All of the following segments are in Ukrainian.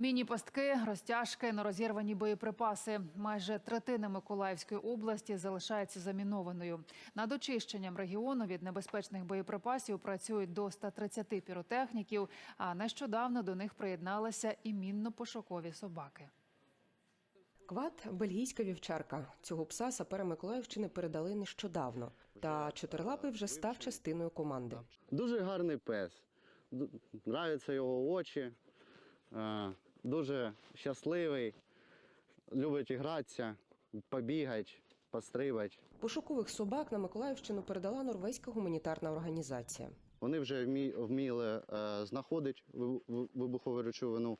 Міні-пастки, розтяжки, нерозірвані боєприпаси. Майже третина Миколаївської області залишається замінованою. Над очищенням регіону від небезпечних боєприпасів працюють до 130 піротехніків. А нещодавно до них приєдналися і мінно-пошукові собаки. Квад бельгійська вівчарка. Цього пса сапера Миколаївщини передали нещодавно. Та чотирилапий вже став частиною команди. Дуже гарний пес. Нравляться його очі. Дуже щасливий, любить гратися, побігати, пострибати. Пошукових собак на Миколаївщину передала норвезька гуманітарна організація. Вони вже вмі- вміли е, знаходити вибухову речовину,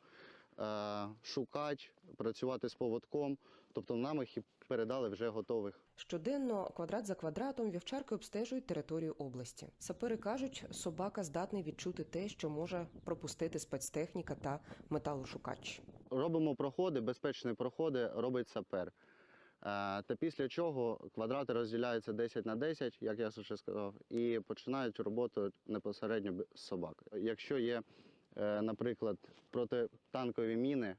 е, шукати, працювати з поводком. Тобто нам їх і передали вже готових. Щоденно, квадрат за квадратом, вівчарки обстежують територію області. Сапери кажуть, собака здатний відчути те, що може пропустити спецтехніка та металошукач. Робимо проходи, безпечні проходи робить сапер. Е, Та після чого квадрати розділяються 10 на 10, як я вже сказав, і починають роботу непосередньо з собак. Якщо є, е, наприклад, протитанкові міни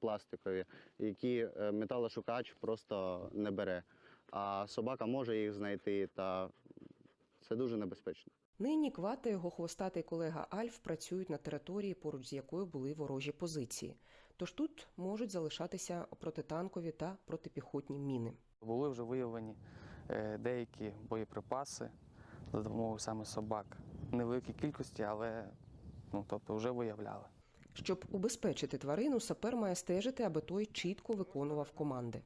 пластикові, які е, металошукач просто не бере, а собака може їх знайти, та це дуже небезпечно. Нині Квад та його хвостатий колега Альф працюють на території, поруч з якою були ворожі позиції. Тож тут можуть залишатися протитанкові та протипіхотні міни. Були вже виявлені е, деякі боєприпаси за допомогою саме собак. Невеликій кількості, але ну, тобто вже виявляли. Щоб убезпечити тварину, сапер має стежити, аби той чітко виконував команди.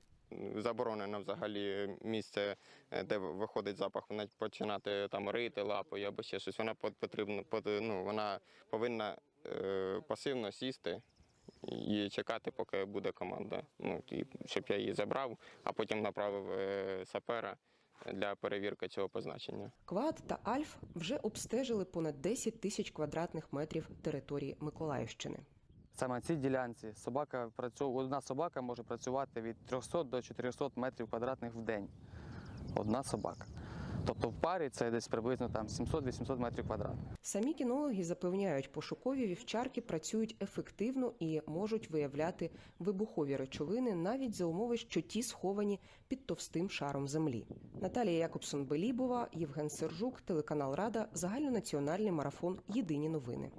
заборонено взагалі місце, е, де виходить запах, вона починати там рити лапою або ще щось. Вона пот- потрібно, ну, вона повинна е, пасивно сісти і чекати, поки буде команда. Ну, і щоб я її забрав, а потім направив е, сапера для перевірки цього позначення. Квад та Альф вже обстежили понад 10 тисяч квадратних метрів території Миколаївщини. Саме на цій ділянці собака працю... одна собака може працювати від 300 до 400 метрів квадратних в день. Одна собака. Тобто в парі це десь приблизно там 700-800 метрів квадратних. Самі кінологи запевняють, пошукові вівчарки працюють ефективно і можуть виявляти вибухові речовини навіть за умови, що ті сховані під товстим шаром землі. Наталія Якобсон Белібова, Євген Сержук, телеканал Рада, загальнонаціональний марафон Єдині новини.